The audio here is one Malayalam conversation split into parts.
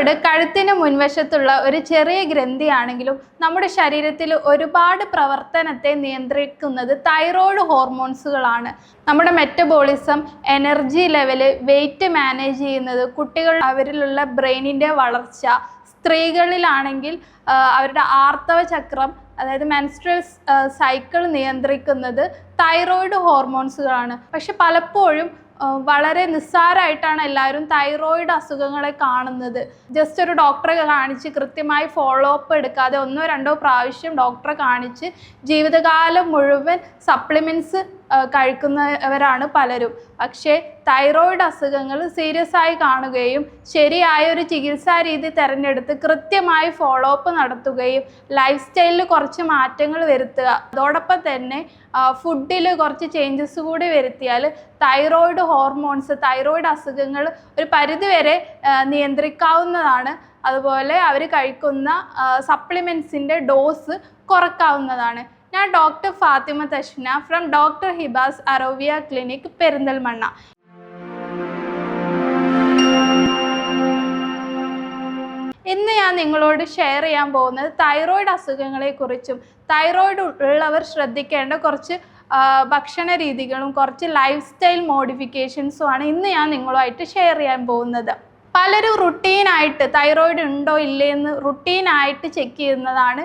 തൈറോയിഡ് കഴുത്തിന് മുൻവശത്തുള്ള ഒരു ചെറിയ ഗ്രന്ഥിയാണെങ്കിലും നമ്മുടെ ശരീരത്തിൽ ഒരുപാട് പ്രവർത്തനത്തെ നിയന്ത്രിക്കുന്നത് തൈറോയ്ഡ് ഹോർമോൺസുകളാണ് നമ്മുടെ metabolism energy level weight manage ചെയ്യുന്നത് കുട്ടികൾ അവരിലുള്ള ബ്രെയിനിന്റെ വളർച്ച സ്ത്രീകളിലാണെങ്കിൽ അവരുടെ ആർത്തവ ചക്രം അതായത് മെൻസ്ട്രൽ സൈക്കിൾ നിയന്ത്രിക്കുന്നത് തൈറോയ്ഡ് ഹോർമോൺസുകളാണ് പക്ഷെ പലപ്പോഴും വളരെ നിസ്സാരമായിട്ടാണ് എല്ലാവരും തൈറോയിഡ് അസുഖങ്ങളെ കാണുന്നത്. ജസ്റ്റ് ഒരു ഡോക്ടറെ കാണിച്ച് കൃത്യമായി ഫോളോ അപ്പ് എടുക്കാതെ ഒന്നോ രണ്ടോ പ്രാവശ്യം ഡോക്ടറെ കാണിച്ച് ജീവിതകാലം മുഴുവൻ സപ്ലിമെന്റ്സ് കഴിക്കുന്നവരാണ് പലരും. പക്ഷേ തൈറോയിഡ് അസുഖങ്ങൾ സീരിയസ് ആയി കാണുകയും ശരിയായ ഒരു ചികിത്സാ രീതി തിരഞ്ഞെടുത്ത് കൃത്യമായി ഫോളോ അപ്പ് നടത്തുകയും ലൈഫ് സ്റ്റൈലിൽ കുറച്ച് മാറ്റങ്ങൾ വരുത്തുക. അതോടൊപ്പം തന്നെ ഫുഡിൽ കുറച്ച് ചേഞ്ചസ് കൂടി വരുത്തിയാൽ തൈറോയിഡ് ഹോർമോൺസ് തൈറോയിഡ് അസുഖങ്ങൾ ഒരു പരിധിവരെ നിയന്ത്രിക്കാവുന്നതാണ്. അതുപോലെ അവർ കഴിക്കുന്ന സപ്ലിമെൻസിന്റെ ഡോസ് കുറക്കാവുന്നതാണ്. ഞാൻ doctor Fathima Tashna from doctor Hibas Arovia clinic Perinthalmanna. ഇന്ന് ഞാൻ നിങ്ങളോട് ഷെയർ ചെയ്യാൻ പോകുന്നത് തൈറോയിഡ് അസുഖങ്ങളെക്കുറിച്ചും തൈറോയിഡ് ഉള്ളവർ ശ്രദ്ധിക്കേണ്ട കുറച്ച് ഭക്ഷണ രീതികളും കുറച്ച് ലൈഫ് സ്റ്റൈൽ മോഡിഫിക്കേഷൻസുമാണ് ഇന്ന് ഞാൻ നിങ്ങളുമായിട്ട് ഷെയർ ചെയ്യാൻ പോകുന്നത്. പലരും റുട്ടീനായിട്ട് തൈറോയിഡ് ഉണ്ടോ ഇല്ലേന്ന് റുട്ടീനായിട്ട് ചെക്ക് ചെയ്യുന്നതാണ്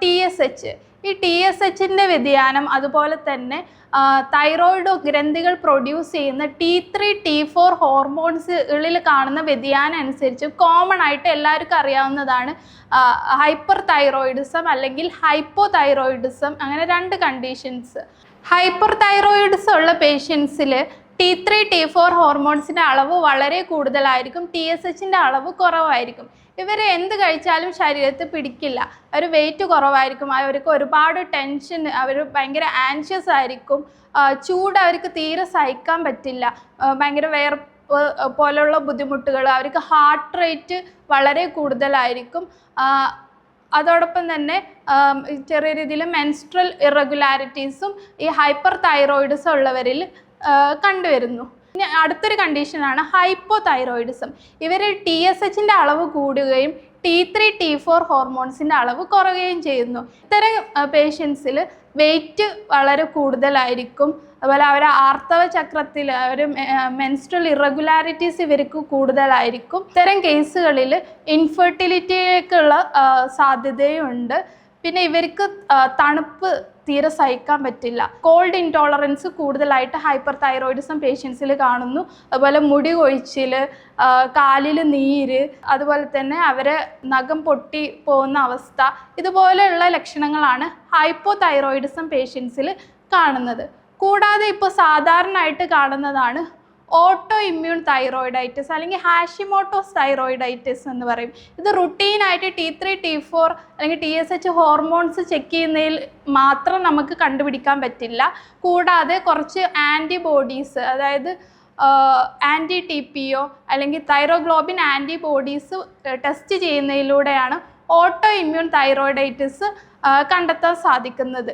ടി എസ് എച്ച് ഈ ടി എസ് എച്ചിന്റെ വ്യതിയാനം അതുപോലെ തന്നെ തൈറോയിഡ് ഗ്രന്ഥികൾ പ്രൊഡ്യൂസ് ചെയ്യുന്ന ടി ത്രീ ടി ഫോർ ഹോർമോൺസുകളിൽ കാണുന്ന വ്യതിയാനം അനുസരിച്ച് കോമൺ ആയിട്ട് എല്ലാവർക്കും അറിയാവുന്നതാണ് ഹൈപ്പർ തൈറോയിഡിസം അല്ലെങ്കിൽ ഹൈപ്പോ തൈറോയിഡിസം അങ്ങനെ രണ്ട് കണ്ടീഷൻസ് ഹൈപ്പർ തൈറോയിഡിസം ഉള്ള പേഷ്യൻസിൽ ടി ത്രീ ടി ഫോർ ഹോർമോൺസിന്റെ അളവ് വളരെ കൂടുതലായിരിക്കും. ടി എസ് എച്ചിന്റെ അളവ് കുറവായിരിക്കും. ഇവർ എന്ത് കഴിച്ചാലും ശരീരത്തിൽ പിടിക്കില്ല. അവർ വെയിറ്റ് കുറവായിരിക്കും. അവർക്ക് ഒരുപാട് ടെൻഷൻ അവർ ഭയങ്കര ആൻഷ്യസ് ആയിരിക്കും. ചൂട് അവർക്ക് തീരെ സഹിക്കാൻ പറ്റില്ല. ഭയങ്കര വേർപ്പ് പോലുള്ള ബുദ്ധിമുട്ടുകൾ അവർക്ക് ഹാർട്ട് റേറ്റ് വളരെ കൂടുതലായിരിക്കും. അതോടൊപ്പം തന്നെ ചെറിയ രീതിയിൽ മെൻസ്ട്രൽ ഇറഗുലാരിറ്റീസും ഈ ഹൈപ്പർ തൈറോയിഡ്സും ഉള്ളവരിൽ കണ്ടുവരുന്നു. പിന്നെ അടുത്തൊരു കണ്ടീഷനാണ് ഹൈപ്പോ തൈറോയിഡിസം ഇവർ ടി എസ് എച്ചിന്റെ അളവ് കൂടുകയും ടി ത്രീ ടി ഫോർ ഹോർമോൺസിന്റെ അളവ് കുറയുകയും ചെയ്യുന്നു. ഇത്തരം പേഷ്യൻസിൽ വെയിറ്റ് വളരെ കൂടുതലായിരിക്കും. അതുപോലെ അവരെ ആർത്തവ ചക്രത്തിൽ അവർ മെൻസ്ട്രൽ ഇറഗുലാരിറ്റീസ് ഇവർക്ക് കൂടുതലായിരിക്കും. ഇത്തരം കേസുകളിൽ ഇൻഫെർട്ടിലിറ്റിയിലേക്കുള്ള സാധ്യതയുണ്ട്. പിന്നെ ഇവർക്ക് തണുപ്പ് തീരെ സഹിക്കാൻ പറ്റില്ല. കോൾഡ് ഇൻടോളറൻസ് കൂടുതലായിട്ട് ഹൈപ്പർ തൈറോയിഡിസം പേഷ്യൻസിൽ കാണുന്നു. അതുപോലെ മുടി കൊഴിച്ചിൽ കാലിൽ നീര് അതുപോലെ തന്നെ അവരെ നഖം പൊട്ടി പോകുന്ന അവസ്ഥ ഇതുപോലെയുള്ള ലക്ഷണങ്ങളാണ് ഹൈപ്പോ തൈറോയിഡിസം പേഷ്യൻസിൽ കാണുന്നത്. കൂടാതെ ഇപ്പോൾ സാധാരണയായിട്ട് കാണുന്നതാണ് ഓട്ടോ ഇമ്മ്യൂൺ തൈറോയിഡൈറ്റിസ് അല്ലെങ്കിൽ ഹാഷിമോട്ടോസ് തൈറോയിഡൈറ്റിസ് എന്ന് പറയും. ഇത് റുട്ടീനായിട്ട് ടി ത്രീ ടി ഫോർ അല്ലെങ്കിൽ T S H hormones check ചെയ്യുന്നതിൽ മാത്രം നമുക്ക് കണ്ടുപിടിക്കാൻ പറ്റില്ല. കൂടാതെ കുറച്ച് ആന്റിബോഡീസ് അതായത് ആന്റി ടി പി ഒ അല്ലെങ്കിൽ തൈറോഗ്ലോബിൻ ആന്റിബോഡീസ് ടെസ്റ്റ് ചെയ്യുന്നതിലൂടെയാണ് ഓട്ടോ ഇമ്മ്യൂൺ തൈറോയിഡൈറ്റിസ് കണ്ടെത്താൻ സാധിക്കുന്നത്.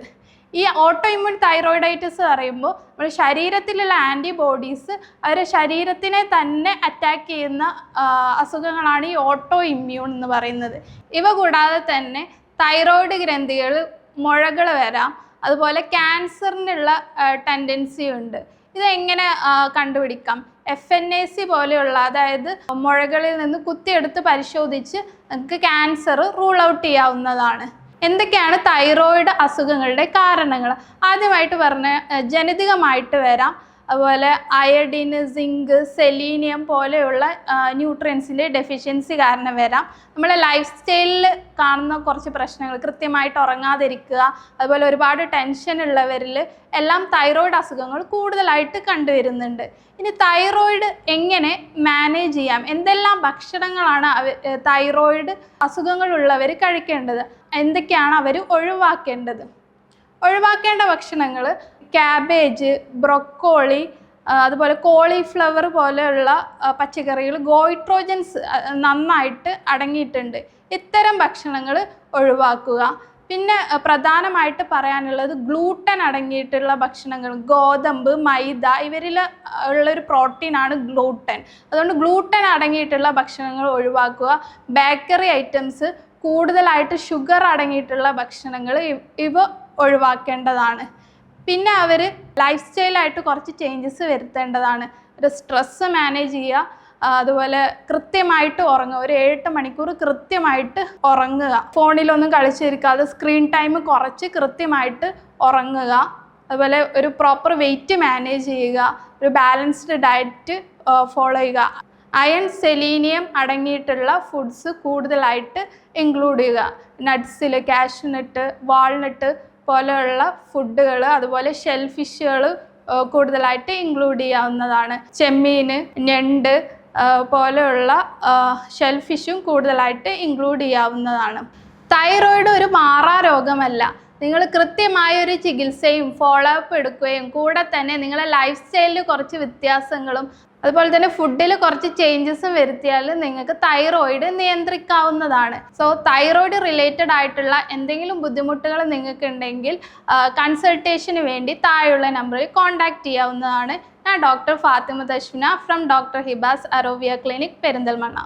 ഈ ഓട്ടോ ഇമ്മ്യൂൺ തൈറോയിഡൈറ്റിസ് പറയുമ്പോൾ നമ്മുടെ ശരീരത്തിലുള്ള ആന്റിബോഡീസ് അവരെ ശരീരത്തിനെ തന്നെ അറ്റാക്ക് ചെയ്യുന്ന അസുഖങ്ങളാണ് ഈ ഓട്ടോ ഇമ്മ്യൂൺ എന്ന് പറയുന്നത്. ഇവ കൂടാതെ തന്നെ തൈറോയിഡ് ഗ്രന്ഥികൾ മുഴകൾ വരാം. അതുപോലെ ക്യാൻസറിനുള്ള ടെൻഡൻസി ഉണ്ട്. ഇതെങ്ങനെ കണ്ടുപിടിക്കാം? എഫ് എൻ എ സി പോലെയുള്ള അതായത് മുഴകളിൽ നിന്ന് കുത്തിയെടുത്ത് പരിശോധിച്ച് നമുക്ക് ക്യാൻസർ റൂൾ ഔട്ട് ചെയ്യാവുന്നതാണ്. എന്തൊക്കെയാണ് തൈറോയിഡ് അസുഖങ്ങളുടെ കാരണങ്ങൾ? ആദ്യമായിട്ട് പറഞ്ഞ ജനിതകമായിട്ട് വരാം. അതുപോലെ അയഡിന് സിങ്ക് സെലീനിയം പോലെയുള്ള ന്യൂട്രിയൻസിന്റെ ഡെഫിഷ്യൻസി കാരണം വരാം. നമ്മളെ ലൈഫ് സ്റ്റൈലിൽ കാണുന്ന കുറച്ച് പ്രശ്നങ്ങൾ കൃത്യമായിട്ട് ഉറങ്ങാതിരിക്കുക അതുപോലെ ഒരുപാട് ടെൻഷൻ ഉള്ളവരിൽ എല്ലാം തൈറോയിഡ് അസുഖങ്ങൾ കൂടുതലായിട്ട് കണ്ടുവരുന്നുണ്ട്. ഇനി തൈറോയിഡ് എങ്ങനെ മാനേജ് ചെയ്യാം? എന്തെല്ലാം ഭക്ഷണങ്ങളാണ് തൈറോയിഡ് അസുഖങ്ങളുള്ളവർ കഴിക്കേണ്ടത്? എന്തൊക്കെയാണ് അവർ ഒഴിവാക്കേണ്ടത്? ഒഴിവാക്കേണ്ട ഭക്ഷണങ്ങൾ ക്യാബേജ് ബ്രൊക്കോളി അതുപോലെ കോളിഫ്ലവർ പോലെയുള്ള പച്ചക്കറികൾ ഗോയിട്രോജൻസ് നന്നായിട്ട് അടങ്ങിയിട്ടുണ്ട്. ഇത്തരം ഭക്ഷണങ്ങൾ ഒഴിവാക്കുക. പിന്നെ പ്രധാനമായിട്ട് പറയാനുള്ളത് ഗ്ലൂട്ടൻ അടങ്ങിയിട്ടുള്ള ഭക്ഷണങ്ങൾ ഗോതമ്പ് മൈദ ഇവരിൽ ഉള്ളൊരു പ്രോട്ടീനാണ് ഗ്ലൂട്ടൻ. അതുകൊണ്ട് ഗ്ലൂട്ടൻ അടങ്ങിയിട്ടുള്ള ഭക്ഷണങ്ങൾ ഒഴിവാക്കുക. ബേക്കറി ഐറ്റംസ് കൂടുതലായിട്ട് ഷുഗർ അടങ്ങിയിട്ടുള്ള ഭക്ഷണങ്ങൾ ഇവ- ഒഴിവാക്കേണ്ടതാണ്. പിന്നെ അവർ ലൈഫ് സ്റ്റൈലായിട്ട് കുറച്ച് ചേഞ്ചസ് വരുത്തേണ്ടതാണ്. ഒരു സ്ട്രെസ്സ് മാനേജ് ചെയ്യുക അതുപോലെ കൃത്യമായിട്ട് ഉറങ്ങുക. ഒരു ഏഴെട്ട് മണിക്കൂർ കൃത്യമായിട്ട് ഉറങ്ങുക. ഫോണിലൊന്നും കളിച്ചിരിക്കാതെ സ്ക്രീൻ ടൈം കുറച്ച് കൃത്യമായിട്ട് ഉറങ്ങുക. അതുപോലെ ഒരു പ്രോപ്പർ വെയിറ്റ് മാനേജ് ചെയ്യുക. ഒരു ബാലൻസ്ഡ് ഡയറ്റ് ഫോളോ ചെയ്യുക. അയൺ സെലീനിയം അടങ്ങിയിട്ടുള്ള ഫുഡ്സ് കൂടുതലായിട്ട് ഇൻക്ലൂഡ് ചെയ്യുക. നട്ട്സിൽ കാഷ്നട്ട് വാൾനട്ട് പോലെയുള്ള ഫുഡുകൾ അതുപോലെ ഷെൽ ഫിഷുകൾ കൂടുതലായിട്ട് ഇൻക്ലൂഡ് ചെയ്യാവുന്നതാണ്. ചെമ്മീൻ ഞണ്ട് പോലെയുള്ള ഷെൽ ഫിഷും കൂടുതലായിട്ട് ഇൻക്ലൂഡ് ചെയ്യാവുന്നതാണ്. തൈറോയിഡ് ഒരു മാറാ രോഗമല്ല നിങ്ങൾ കൃത്യമായ ഒരു ചികിത്സയും ഫോളോ അപ്പ് എടുക്കുകയും കൂടെ തന്നെ നിങ്ങളെ ലൈഫ് സ്റ്റൈലിൽ കുറച്ച് വ്യത്യാസങ്ങളും അതുപോലെ തന്നെ ഫുഡിൽ കുറച്ച് ചേഞ്ചസും വരുത്തിയാൽ നിങ്ങൾക്ക് തൈറോയിഡ് നിയന്ത്രിക്കാവുന്നതാണ്. സോ തൈറോയിഡ് റിലേറ്റഡ് ആയിട്ടുള്ള എന്തെങ്കിലും ബുദ്ധിമുട്ടുകൾ നിങ്ങൾക്ക് ഉണ്ടെങ്കിൽ കൺസൾട്ടേഷന് വേണ്ടി താഴെയുള്ള നമ്പറിൽ കോൺടാക്റ്റ് ചെയ്യാവുന്നതാണ്. ഞാൻ doctor Fathima Thaswina from doctor Hibas Arovia clinic Perinthalmanna.